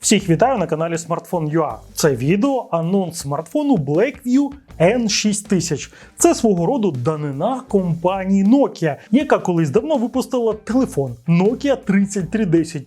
Всіх вітаю на каналі Smartphone.ua. Це відео анонс смартфону Blackview N6000. Це свого роду данина компанії Nokia, яка колись давно випустила телефон Nokia 3310.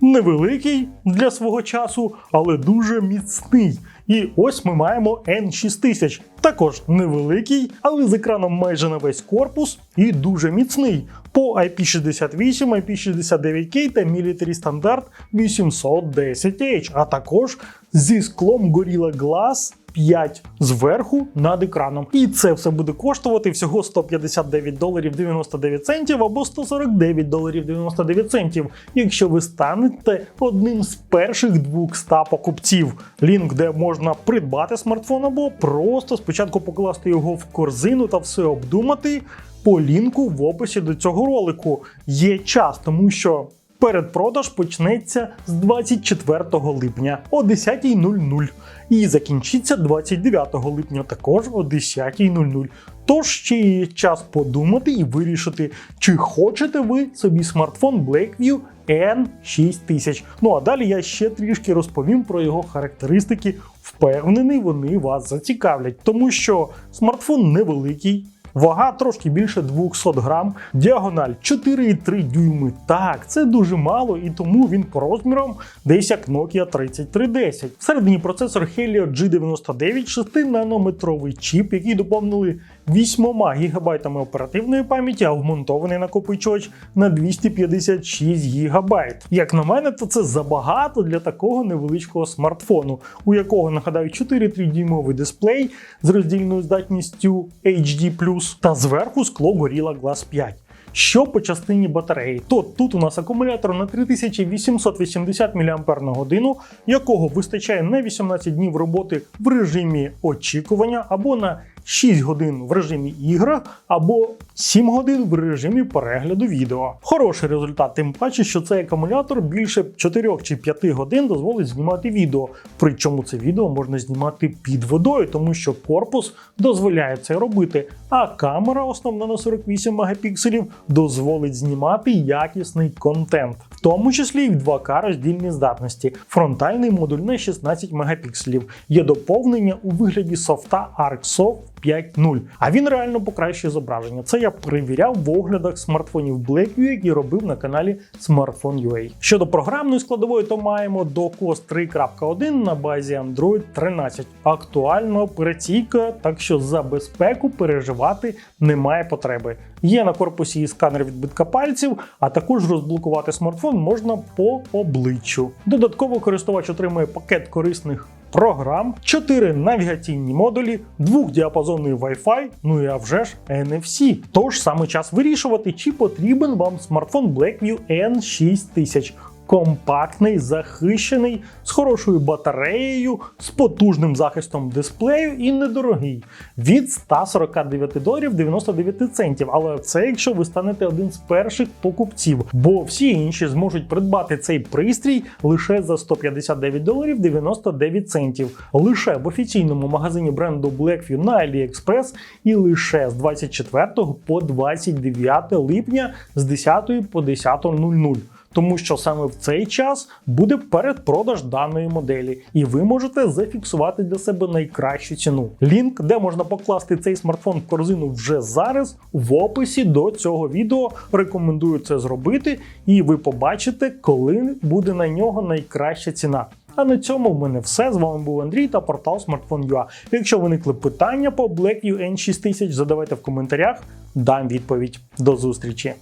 Невеликий для свого часу, але дуже міцний. І ось ми маємо N6000. Також невеликий, але з екраном майже на весь корпус і дуже міцний по IP68, IP69K та Military Standard 810H, а також зі склом Gorilla Glass 5 зверху над екраном. І це все буде коштувати всього 159 доларів 99 центів або 149 доларів 99 центів, якщо ви станете одним з перших 200 покупців. Лінк, де можна придбати смартфон, або просто спочатку покласти його в корзину та все обдумати. По лінку в описі до цього ролику є час, тому що передпродаж почнеться з 24 липня о 10.00 і закінчиться 29 липня також о 10.00. Тож ще є час подумати і вирішити, чи хочете ви собі смартфон Blackview N6000. Ну а далі я ще трішки розповім про його характеристики. Впевнений, вони вас зацікавлять, тому що смартфон невеликий. Вага трошки більше 200 грам, діагональ 4,3 дюйми. Так, це дуже мало, і тому він по розмірам десь як Nokia 3310. Всередині процесор Helio G99 6-нанометровий чіп, який доповнили 8 ГБ оперативної пам'яті, а вмонтований накопичувач на 256 ГБ. Як на мене, то це забагато для такого невеличкого смартфону, у якого нагадаю 4,3 дюймовий дисплей з роздільною здатністю HD+, та зверху скло Gorilla Glass 5. Що по частині батареї, то тут у нас акумулятор на 3880 мАч, якого вистачає на 18 днів роботи в режимі очікування або на 6 годин в режимі ігра, або 7 годин в режимі перегляду відео. Хороший результат, тим паче, що цей акумулятор більше 4 чи 5 годин дозволить знімати відео. Причому це відео можна знімати під водою, тому що корпус дозволяє це робити. А камера, основна на 48 мегапікселів, дозволить знімати якісний контент, в тому числі і в 2К роздільній здатності. Фронтальний модуль на 16 мегапікселів. Є доповнення у вигляді софта ArcSoft 5.0. А він реально покращує зображення. Це я перевіряв в оглядах смартфонів Blackview, які робив на каналі Smartphone.ua. Щодо програмної складової, то маємо DocOS 3.1 на базі Android 13. Актуальна операційка, так що за безпеку переживати немає потреби. Є на корпусі і сканер відбитка пальців, а також розблокувати смартфон можна по обличчю. Додатково користувач отримує пакет корисних програм, 4 навігаційні модулі, двохдіапазонний Wi-Fi, ну і а вже ж NFC. Тож саме час вирішувати, чи потрібен вам смартфон Blackview N6000 компактний, захищений, з хорошою батареєю, з потужним захистом дисплею і недорогий. Від 149 доларів 99 центів. Але це якщо ви станете один з перших покупців, бо всі інші зможуть придбати цей пристрій лише за 159 доларів 99 центів, лише в офіційному магазині бренду Blackview на AliExpress і лише з 24 по 29 липня з 10 по 10.00 тому що саме в цей час буде передпродаж даної моделі, і ви можете зафіксувати для себе найкращу ціну. Лінк, де можна покласти цей смартфон в корзину вже зараз, в описі до цього відео. Рекомендую це зробити, і ви побачите, коли буде на нього найкраща ціна. А на цьому в мене все. З вами був Андрій та портал Smartphone.ua. Якщо виникли питання по Blackview N6000, задавайте в коментарях, дам відповідь. До зустрічі!